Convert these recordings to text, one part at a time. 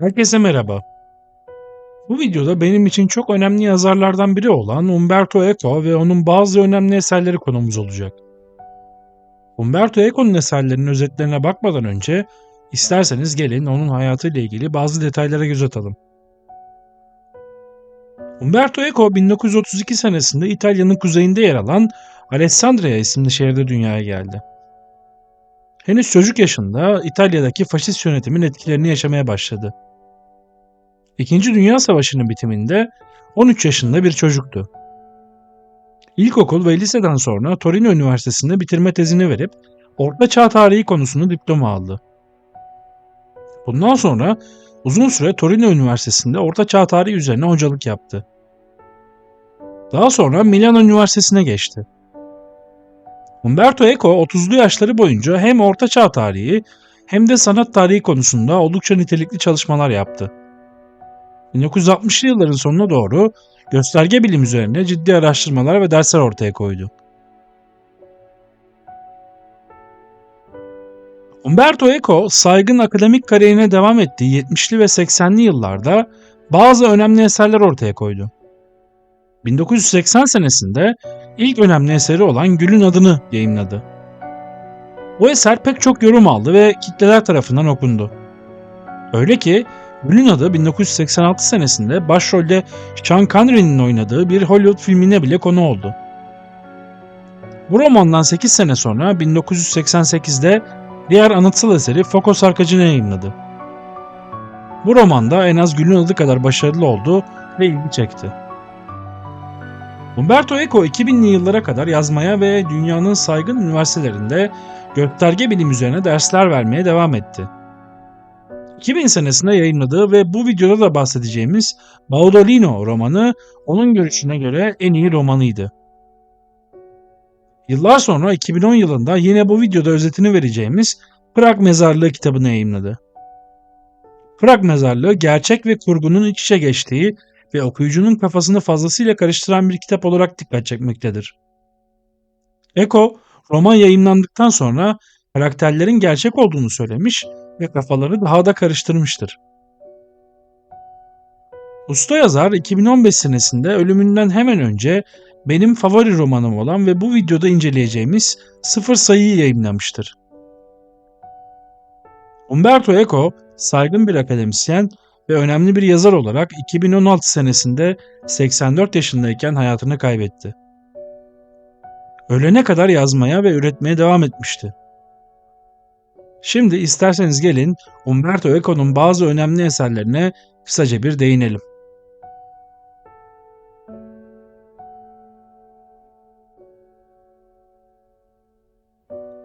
Herkese merhaba. Bu videoda benim için çok önemli yazarlardan biri olan Umberto Eco ve onun bazı önemli eserleri konumuz olacak. Umberto Eco'nun eserlerinin özetlerine bakmadan önce isterseniz gelin onun hayatıyla ilgili bazı detaylara göz atalım. Umberto Eco 1932 senesinde İtalya'nın kuzeyinde yer alan Alessandria isimli şehirde dünyaya geldi. Henüz çocuk yaşında İtalya'daki faşist yönetimin etkilerini yaşamaya başladı. İkinci Dünya Savaşı'nın bitiminde 13 yaşında bir çocuktu. İlkokul ve liseden sonra Torino Üniversitesi'nde bitirme tezini verip Orta Çağ Tarihi konusunda diploma aldı. Bundan sonra uzun süre Torino Üniversitesi'nde Orta Çağ Tarihi üzerine hocalık yaptı. Daha sonra Milano Üniversitesi'ne geçti. Umberto Eco 30'lu yaşları boyunca hem Orta Çağ Tarihi hem de sanat tarihi konusunda oldukça nitelikli çalışmalar yaptı. 1960'lı yılların sonuna doğru gösterge bilim üzerine ciddi araştırmalar ve dersler ortaya koydu. Umberto Eco saygın akademik kariyerine devam ettiği 70'li ve 80'li yıllarda bazı önemli eserler ortaya koydu. 1980 senesinde ilk önemli eseri olan Gül'ün adını yayımladı. Bu eser pek çok yorum aldı ve kitleler tarafından okundu. Öyle ki Gül'ün adı 1986 senesinde başrolde Sean Connery'nin oynadığı bir Hollywood filmine bile konu oldu. Bu romandan 8 sene sonra 1988'de diğer anıtsal eseri Foko Sarkacı'nı yayınladı. Bu romanda en az Gül'ün adı kadar başarılı oldu ve ilgi çekti. Umberto Eco 2000'li yıllara kadar yazmaya ve dünyanın saygın üniversitelerinde gösterge bilim üzerine dersler vermeye devam etti. 2000 senesinde yayınladığı ve bu videoda da bahsedeceğimiz Baudolino romanı onun görüşüne göre en iyi romanıydı. Yıllar sonra 2010 yılında yine bu videoda özetini vereceğimiz Prag Mezarlığı kitabını yayınladı. Prag Mezarlığı gerçek ve kurgunun iç içe geçtiği ve okuyucunun kafasını fazlasıyla karıştıran bir kitap olarak dikkat çekmektedir. Eko, roman yayınlandıktan sonra karakterlerin gerçek olduğunu söylemiş ve kafaları daha da karıştırmıştır. Usta yazar 2015 senesinde ölümünden hemen önce benim favori romanım olan ve bu videoda inceleyeceğimiz Sıfır Sayıyı yayınlamıştır. Umberto Eco saygın bir akademisyen ve önemli bir yazar olarak 2016 senesinde 84 yaşındayken hayatını kaybetti. Ölene kadar yazmaya ve üretmeye devam etmişti. Şimdi isterseniz gelin Umberto Eco'nun bazı önemli eserlerine kısaca bir değinelim.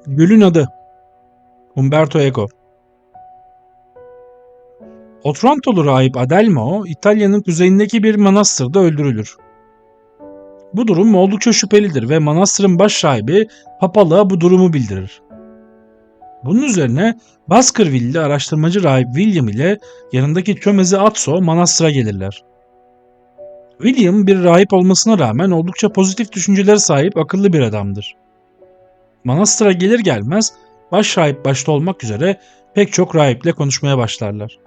Gül'ün adı Umberto Eco Otrantolu rahip Adelmo, İtalya'nın kuzeyindeki bir manastırda öldürülür. Bu durum oldukça şüphelidir ve manastırın baş rahibi papalığa bu durumu bildirir. Bunun üzerine Baskerville'li araştırmacı rahip William ile yanındaki çömezi Atso manastıra gelirler. William bir rahip olmasına rağmen oldukça pozitif düşüncelere sahip akıllı bir adamdır. Manastıra gelir gelmez baş rahip başta olmak üzere pek çok rahiple konuşmaya başlarlar.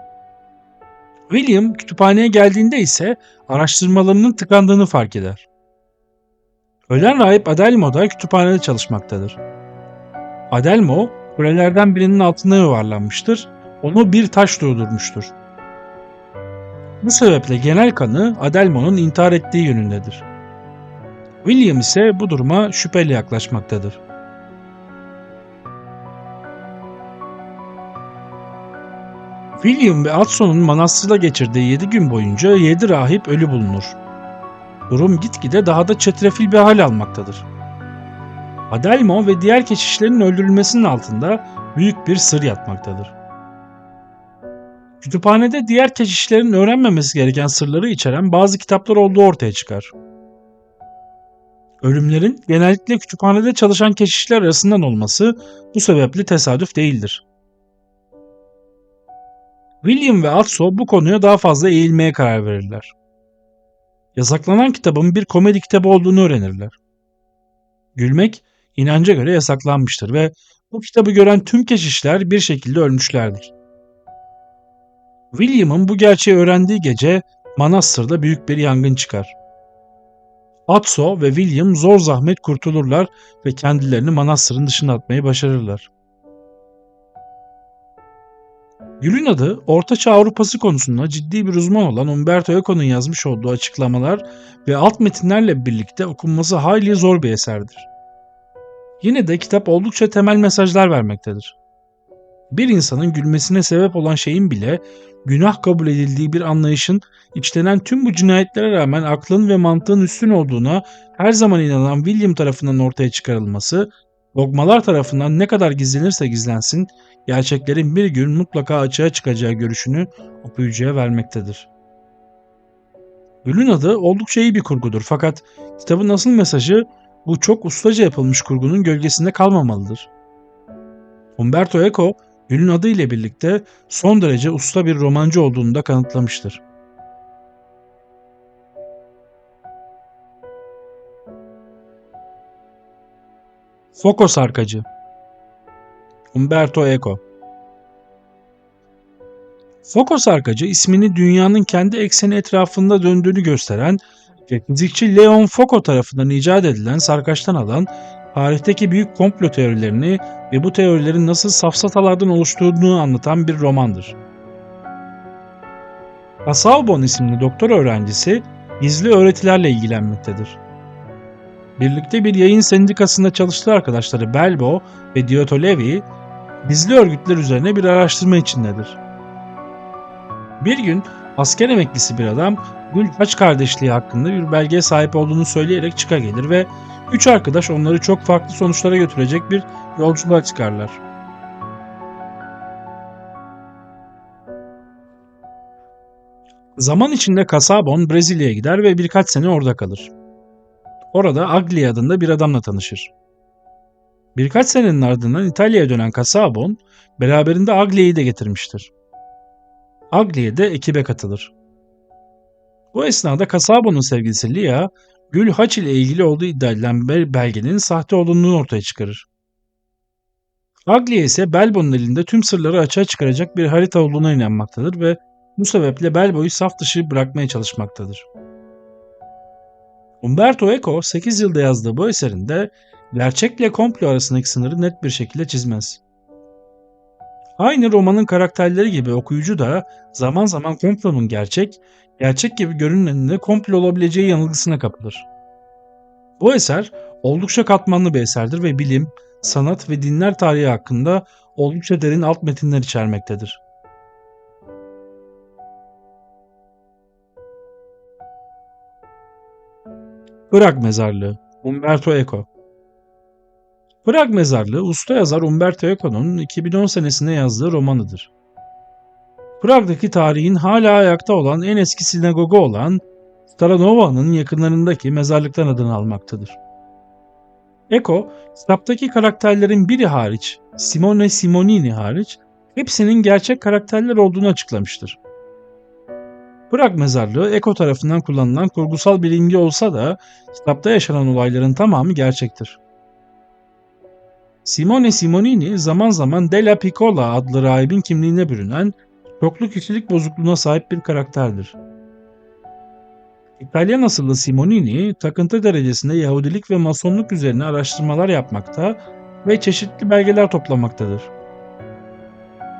William kütüphaneye geldiğinde ise araştırmalarının tıkandığını fark eder. Ölen rahip Adelmo da kütüphanede çalışmaktadır. Adelmo kulelerden birinin altına yuvarlanmıştır. Onu bir taş durdurmuştur. Bu sebeple genel kanı Adelmo'nun intihar ettiği yönündedir. William ise bu duruma şüpheli yaklaşmaktadır. William ve Adson'un manastırda geçirdiği 7 gün boyunca 7 rahip ölü bulunur. Durum gitgide daha da çetrefil bir hal almaktadır. Adelmo ve diğer keşişlerin öldürülmesinin altında büyük bir sır yatmaktadır. Kütüphanede diğer keşişlerin öğrenmemesi gereken sırları içeren bazı kitaplar olduğu ortaya çıkar. Ölümlerin genellikle kütüphanede çalışan keşişler arasından olması bu sebeple tesadüf değildir. William ve Atso bu konuya daha fazla eğilmeye karar verirler. Yasaklanan kitabın bir komedi kitabı olduğunu öğrenirler. Gülmek inanca göre yasaklanmıştır ve bu kitabı gören tüm keşişler bir şekilde ölmüşlerdir. William'ın bu gerçeği öğrendiği gece manastırda büyük bir yangın çıkar. Atso ve William zor zahmet kurtulurlar ve kendilerini manastırın dışına atmayı başarırlar. Gül'ün adı Ortaçağ Avrupası konusunda ciddi bir uzman olan Umberto Eco'nun yazmış olduğu açıklamalar ve alt metinlerle birlikte okunması hayli zor bir eserdir. Yine de kitap oldukça temel mesajlar vermektedir. Bir insanın gülmesine sebep olan şeyin bile günah kabul edildiği bir anlayışın içlenen tüm bu cinayetlere rağmen aklın ve mantığın üstün olduğuna her zaman inanan William tarafından ortaya çıkarılması, dogmalar tarafından ne kadar gizlenirse gizlensin, gerçeklerin bir gün mutlaka açığa çıkacağı görüşünü okuyucuya vermektedir. Gül'ün adı oldukça iyi bir kurgudur fakat kitabın asıl mesajı bu çok ustaca yapılmış kurgunun gölgesinde kalmamalıdır. Umberto Eco, Gül'ün adı ile birlikte son derece usta bir romancı olduğunu da kanıtlamıştır. Fokos Arkacı Umberto Eco Fokos Arkacı ismini dünyanın kendi ekseni etrafında döndüğünü gösteren ve fizikçi Leon Foucault tarafından icat edilen sarkaçtan alan tarihteki büyük komplo teorilerini ve bu teorilerin nasıl safsatalardan oluştuğunu anlatan bir romandır. Casaubon isimli doktor öğrencisi gizli öğretilerle ilgilenmektedir. Birlikte bir yayın sendikasında çalıştığı arkadaşları Belbo ve Dioto Levi gizli örgütler üzerine bir araştırma içindedir. Bir gün asker emeklisi bir adam Gül Haç kardeşliği hakkında bir belgeye sahip olduğunu söyleyerek çıka gelir ve üç arkadaş onları çok farklı sonuçlara götürecek bir yolculuğa çıkarlar. Zaman içinde Kasabon Brezilya'ya gider ve birkaç sene orada kalır. Orada Agli adında bir adamla tanışır. Birkaç senenin ardından İtalya'ya dönen Kasabon beraberinde Agli'yi de getirmiştir. Agli'ye de ekibe katılır. Bu esnada Kasabon'un sevgilisi Lia, Gül Haç ile ilgili olduğu iddia edilen belgenin sahte olduğunu ortaya çıkarır. Aglia ise Belbo'nun elinde tüm sırları açığa çıkaracak bir harita olduğuna inanmaktadır ve bu sebeple Belbo'yu saf dışı bırakmaya çalışmaktadır. Umberto Eco 8 yılda yazdığı bu eserinde gerçekle komplo arasındaki sınırı net bir şekilde çizmez. Aynı romanın karakterleri gibi okuyucu da zaman zaman komplonun gerçek, gerçek gibi görüneninde komplo olabileceği yanılgısına kapılır. Bu eser oldukça katmanlı bir eserdir ve bilim, sanat ve dinler tarihi hakkında oldukça derin alt metinler içermektedir. Irak Mezarlığı Umberto Eco Prag Mezarlığı usta yazar Umberto Eco'nun 2010 senesinde yazdığı romanıdır. Prag'daki tarihin hala ayakta olan en eski sinagogu olan Staranova'nın yakınlarındaki mezarlıktan adını almaktadır. Eco, kitaptaki karakterlerin biri hariç, Simone Simonini hariç, hepsinin gerçek karakterler olduğunu açıklamıştır. Prag mezarlığı Eko tarafından kullanılan kurgusal bir imge olsa da kitapta yaşanan olayların tamamı gerçektir. Simone Simonini zaman zaman Della Piccola adlı rahibin kimliğine bürünen çoklu kişilik bozukluğuna sahip bir karakterdir. İtalyan asıllı Simonini takıntı derecesinde Yahudilik ve Masonluk üzerine araştırmalar yapmakta ve çeşitli belgeler toplamaktadır.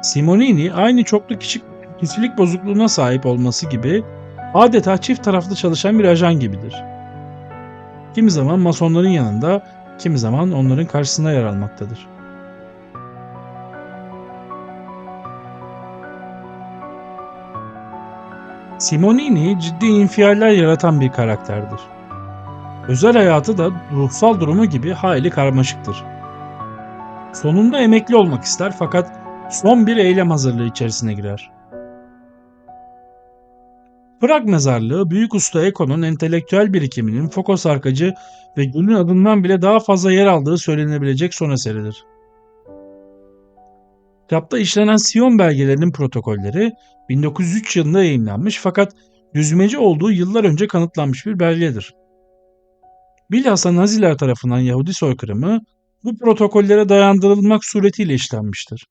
Simonini aynı çoklu kişilik bozukluğuna sahip olması gibi adeta çift taraflı çalışan bir ajan gibidir. Kimi zaman Masonların yanında kimi zaman onların karşısında yer almaktadır. Simonini ciddi infialler yaratan bir karakterdir. Özel hayatı da ruhsal durumu gibi hayli karmaşıktır. Sonunda emekli olmak ister fakat son bir eylem hazırlığı içerisine girer. Prag mezarlığı Büyük Usta Eko'nun entelektüel birikiminin Fokos Arkacı ve Gül'ün adından bile daha fazla yer aldığı söylenebilecek son eseridir. Kitapta işlenen Siyon belgelerinin protokolleri 1903 yılında yayınlanmış fakat düzmece olduğu yıllar önce kanıtlanmış bir belgedir. Bilhassa Naziler tarafından Yahudi soykırımı bu protokollere dayandırılmak suretiyle işlenmiştir.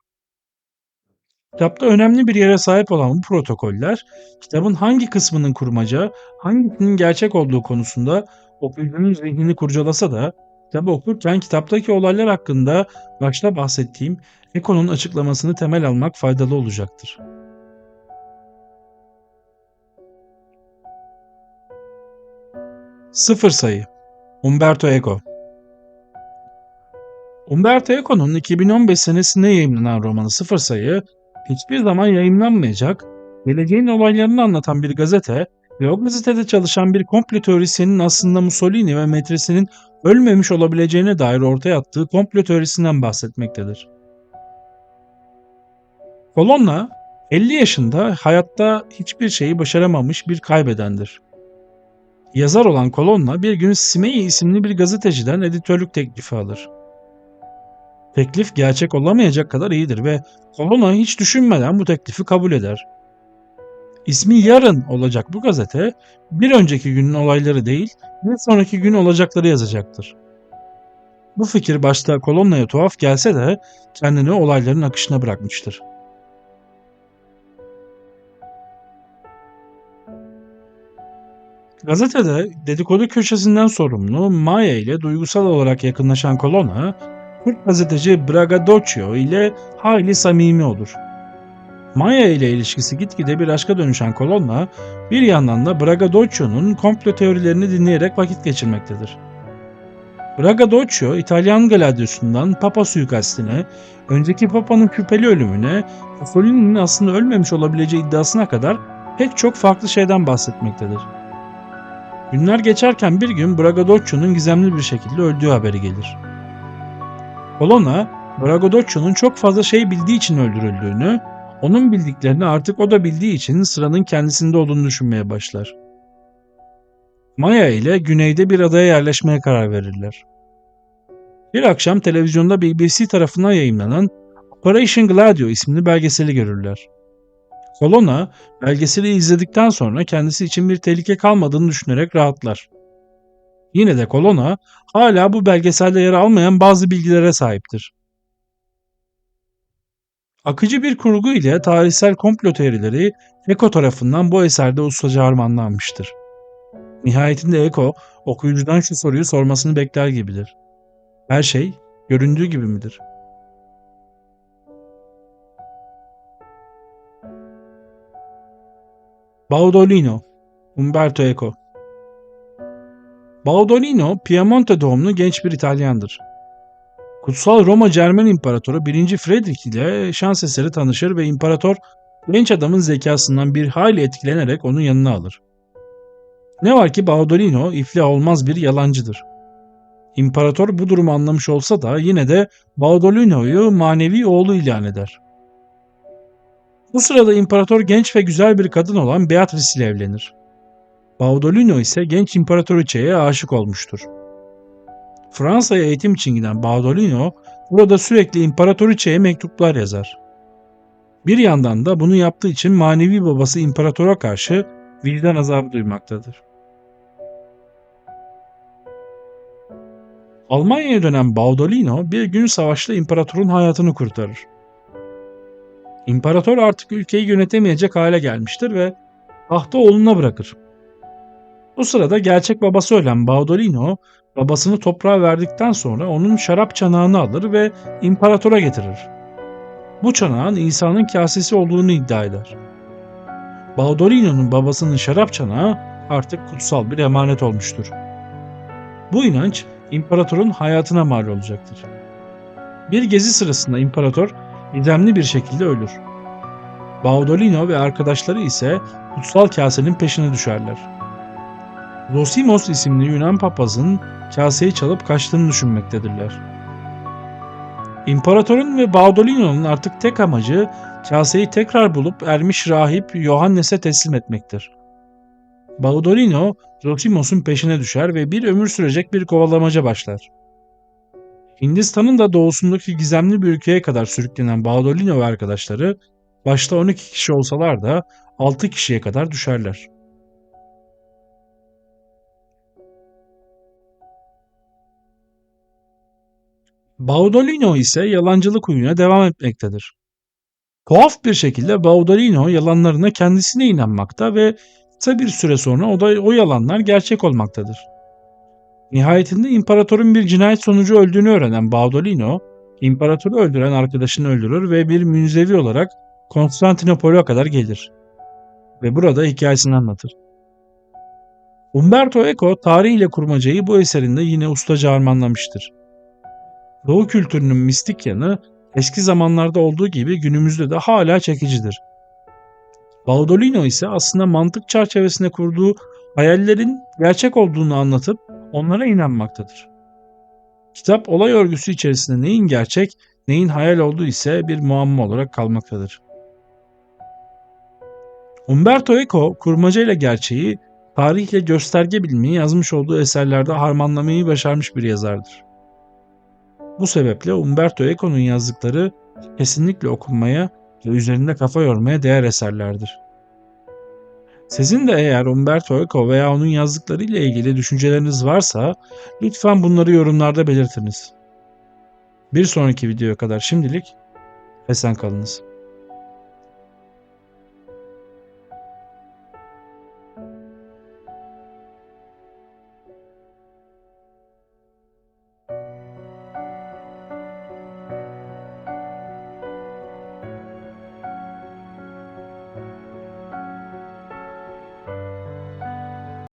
Kitapta önemli bir yere sahip olan bu protokoller, kitabın hangi kısmının kurmaca, hangisinin gerçek olduğu konusunda okuyucunun zihnini kurcalasa da kitabı okurken kitaptaki olaylar hakkında başta bahsettiğim Eko'nun açıklamasını temel almak faydalı olacaktır. Sıfır sayı Umberto Eco Umberto Eco'nun 2015 senesinde yayımlanan romanı Sıfır Sayı, hiçbir zaman yayınlanmayacak, geleceğin olaylarını anlatan bir gazete ve o gazetede çalışan bir komplo teorisyenin aslında Mussolini ve metresinin ölmemiş olabileceğine dair ortaya attığı komplo teorisinden bahsetmektedir. Colonna 50 yaşında hayatta hiçbir şeyi başaramamış bir kaybedendir. Yazar olan Colonna bir gün Simei isimli bir gazeteciden editörlük teklifi alır. Teklif gerçek olamayacak kadar iyidir ve Colonna hiç düşünmeden bu teklifi kabul eder. İsmi yarın olacak bu gazete bir önceki günün olayları değil bir sonraki gün olacakları yazacaktır. Bu fikir başta Colonna'ya tuhaf gelse de kendini olayların akışına bırakmıştır. Gazetede dedikodu köşesinden sorumlu Maya ile duygusal olarak yakınlaşan Colonna, Kürt gazeteci Braggadocio ile hayli samimi olur. Maya ile ilişkisi gitgide bir aşka dönüşen Colonna, bir yandan da Braggadocio'nun komplo teorilerini dinleyerek vakit geçirmektedir. Braggadocio, İtalyan Gladiosu'ndan Papa suikastine, önceki Papa'nın küpeli ölümüne, Mussolini'nin aslında ölmemiş olabileceği iddiasına kadar pek çok farklı şeyden bahsetmektedir. Günler geçerken bir gün Braggadoccio'nun gizemli bir şekilde öldüğü haberi gelir. Colonna, Braggadoccio'nun çok fazla şey bildiği için öldürüldüğünü, onun bildiklerini artık o da bildiği için sıranın kendisinde olduğunu düşünmeye başlar. Maya ile güneyde bir adaya yerleşmeye karar verirler. Bir akşam televizyonda BBC tarafından yayınlanan Operation Gladio isimli belgeseli görürler. Colonna belgeseli izledikten sonra kendisi için bir tehlike kalmadığını düşünerek rahatlar. Yine de Colonna hala bu belgeselde yer almayan bazı bilgilere sahiptir. Akıcı bir kurgu ile tarihsel komplo teorileri Eko tarafından bu eserde ustaca harmanlanmıştır. Nihayetinde Eko okuyucudan şu soruyu sormasını bekler gibidir. Her şey göründüğü gibi midir? Baudolino Umberto Eco Baudolino, Piemonte doğumlu genç bir İtalyandır. Kutsal Roma Cermen İmparatoru 1. Fredrik ile şans eseri tanışır ve imparator genç adamın zekasından bir hayli etkilenerek onun yanına alır. Ne var ki Baudolino iflah olmaz bir yalancıdır. İmparator bu durumu anlamış olsa da yine de Baudolino'yu manevi oğlu ilan eder. Bu sırada imparator genç ve güzel bir kadın olan Beatrice ile evlenir. Baudolino ise genç imparatoriçeye aşık olmuştur. Fransa'ya eğitim için giden Baudolino burada sürekli imparatoriçeye mektuplar yazar. Bir yandan da bunu yaptığı için manevi babası imparatora karşı vicdan azabı duymaktadır. Almanya'ya dönen Baudolino bir gün savaşta imparatorun hayatını kurtarır. İmparator artık ülkeyi yönetemeyecek hale gelmiştir ve tahtı oğluna bırakır. Bu sırada gerçek babası ölen Baudolino babasını toprağa verdikten sonra onun şarap çanağını alır ve imparatora getirir. Bu çanağın İsa'nın kasesi olduğunu iddia eder. Baudolino'nun babasının şarap çanağı artık kutsal bir emanet olmuştur. Bu inanç imparatorun hayatına mal olacaktır. Bir gezi sırasında imparator gizemli bir şekilde ölür. Baudolino ve arkadaşları ise kutsal kasenin peşine düşerler. Zosimos isimli Yunan papazın kaseyi çalıp kaçtığını düşünmektedirler. İmparatorun ve Baudolino'nun artık tek amacı kaseyi tekrar bulup ermiş rahip Yohannes'e teslim etmektir. Baudolino, Zosimos'un peşine düşer ve bir ömür sürecek bir kovalamaca başlar. Hindistan'ın da doğusundaki gizemli bir ülkeye kadar sürüklenen Baudolino ve arkadaşları başta 12 kişi olsalar da 6 kişiye kadar düşerler. Baudolino ise yalancılık huyuna devam etmektedir. Tuhaf bir şekilde Baudolino yalanlarına kendisine inanmakta ve kısa bir süre sonra o, da, o yalanlar gerçek olmaktadır. Nihayetinde imparatorun bir cinayet sonucu öldüğünü öğrenen Baudolino, imparatoru öldüren arkadaşını öldürür ve bir münzevi olarak Konstantinopol'a kadar gelir. Ve burada hikayesini anlatır. Umberto Eco tarih ile kurmacayı bu eserinde yine ustaca harmanlamıştır. Doğu kültürünün mistik yanı eski zamanlarda olduğu gibi günümüzde de hala çekicidir. Baudolino ise aslında mantık çerçevesinde kurduğu hayallerin gerçek olduğunu anlatıp onlara inanmaktadır. Kitap olay örgüsü içerisinde neyin gerçek, neyin hayal olduğu ise bir muamma olarak kalmaktadır. Umberto Eco kurmaca ile gerçeği, tarihle gösterge bilmeyi yazmış olduğu eserlerde harmanlamayı başarmış bir yazardır. Bu sebeple Umberto Eco'nun yazdıkları kesinlikle okunmaya ve üzerinde kafa yormaya değer eserlerdir. Sizin de eğer Umberto Eco veya onun yazdıkları ile ilgili düşünceleriniz varsa lütfen bunları yorumlarda belirtiniz. Bir sonraki videoya kadar şimdilik esen kalınız.